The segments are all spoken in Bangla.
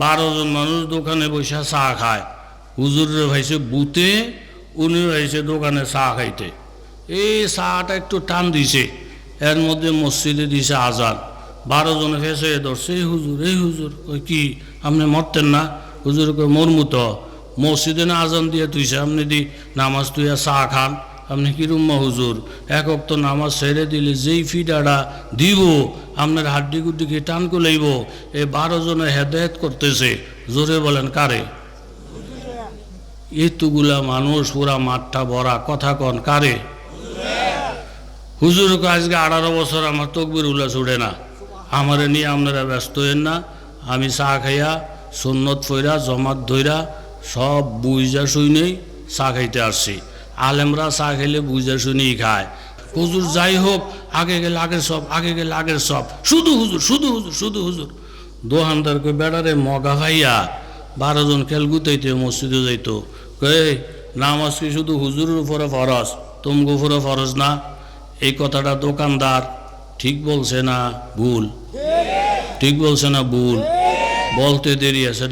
বারো জন মানুষ দোকানে বসে চা খায়। হুজুরের ভাইছে বুতে, উনি ভাইছে দোকানে চা খাইতে। এই চাটা একটু টান দিছে, এর মধ্যে মসজিদে দিছে আজান। বারো জনে ফেসে ধরছে, এই হুজুর এই হুজুর, ওই কি, আপনি মরতেন না? হুজুর কই মরমু তো, মসজিদে না আজান দিয়ে তুইছে, আপনি দি নামাজ তুইয়া চা খান। আপনি কি রুম্মা হুজুর? একক তো নামাজ ছেড়ে দিলে যেই ফিডাটা দিব, আপনার হাড্ডি গুড্ডিকে টান কুলাইব এ বারো জনে হেদায়ত করতেছে। জোরে বলেন, কারে? এতগুলা মানুষ পুরা মাঠটা ভরা। কথা কন, কারে? হুজুর আজকে আঠারো বছর আমার তকবির উল্লা ছুড়ে না। আমারে নিয়ে আপনারা ব্যস্ত হইন না। আমি চা খাইয়া, সুন্নত ফইরা, জমাত ধইরা, সব বুঝা শুনেই চা খাইতে আসছি। আলেমরা চা খেলে বুঝে শুনেই খায়। হুজুর যাই হোক, আগে গেলে আগের সব, আগে গেলে আগের সব। শুধু হুজুর শুধু হুজুর শুধু হুজুর। দোহানদার কই বেড়ারে মগা ভাইয়া, বারো জন খেল গুতাইতে মসজিদে যাইতো। কে নামাজ কি শুধু হুজুরের উপরে ফরজ? তুমগো উপরে ফরজ না? এই কথাটা দোকানদার ঠিক বলছে না ভুল? ঠিক বলছে না ভুল? বলতে দেরি আছে।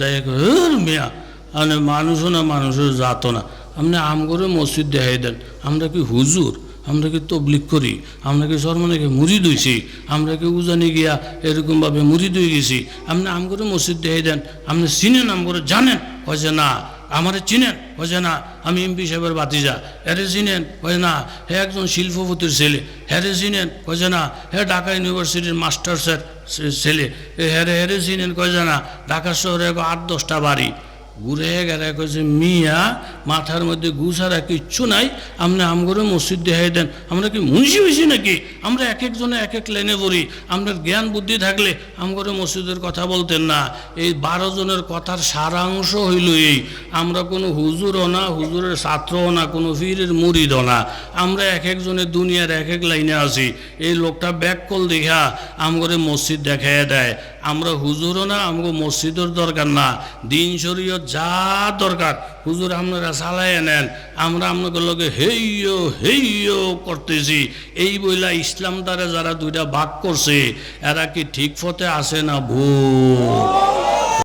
মিয়া মানে মানুষও না, মানুষের জাত না। আপনি আম করে মসজিদ দেখাই দেন। আমরা কি হুজুর? আমরা কি তবলিক করি? আমরা কি সরমনাকে মুড়ি দইছি আমরা কি উজানি গিয়া এরকমভাবে মুড়ি দই গেছি? আপনি আম করে মসজিদ দেখাই দেন। আপনি চিনেন, আম করে জানেন। হয়েছে না, আমারে চিনেন। হয়েছে না, আমি এমপি সাহেবের বাতিজা হ্যারে চিনেন? হয়েছে না, হে একজন শিল্পপতির ছেলে। হ্যারে চিনেন? হয়েছে না, হে ঢাকা ইউনিভার্সিটির মাস্টার্সের ছেলে। হ্যারে হ্যারে চিনেন? কয়েছে না, ঢাকা শহরে আট, দশটা বাড়ি। ঘুরে গেলে কয়েছে মিয়া, মাথার মধ্যে গুছারা কিচ্ছু নাই, আপনি আমগরে মসজিদ দেখাই দেন। আমরা কি মুন্সি হয়েছি নাকি? আমরা এক একজনে এক এক লাইনে পড়ি। আপনার জ্ঞান বুদ্ধি থাকলে আমগরে মসজিদের কথা বলতেন না। এই বারো জনের কথার সারাংশ হইল এই। আমরা কোনো হুজুরও না, হুজুরের ছাত্রও না, কোনো ফিরের মুরিদও না। আমরা এক একজনের দুনিয়ার এক এক লাইনে আছি। এই লোকটা ব্যাক কল দেখা আমগরে মসজিদ দেখাইয়া দেয়। আমরা হুজুরও না, আমগো মসজিদের দরকার না। দিন শরীয়ত যা দরকার, হুজুর আপনারা চালাইয়া নেন। আমরা আপনাকে লগে হেইও হেইও করতেছি। এই বইলা ইসলাম দ্বারা যারা দুইটা ভাগ করছে, এরা কি ঠিক পথে আসে না ভুল?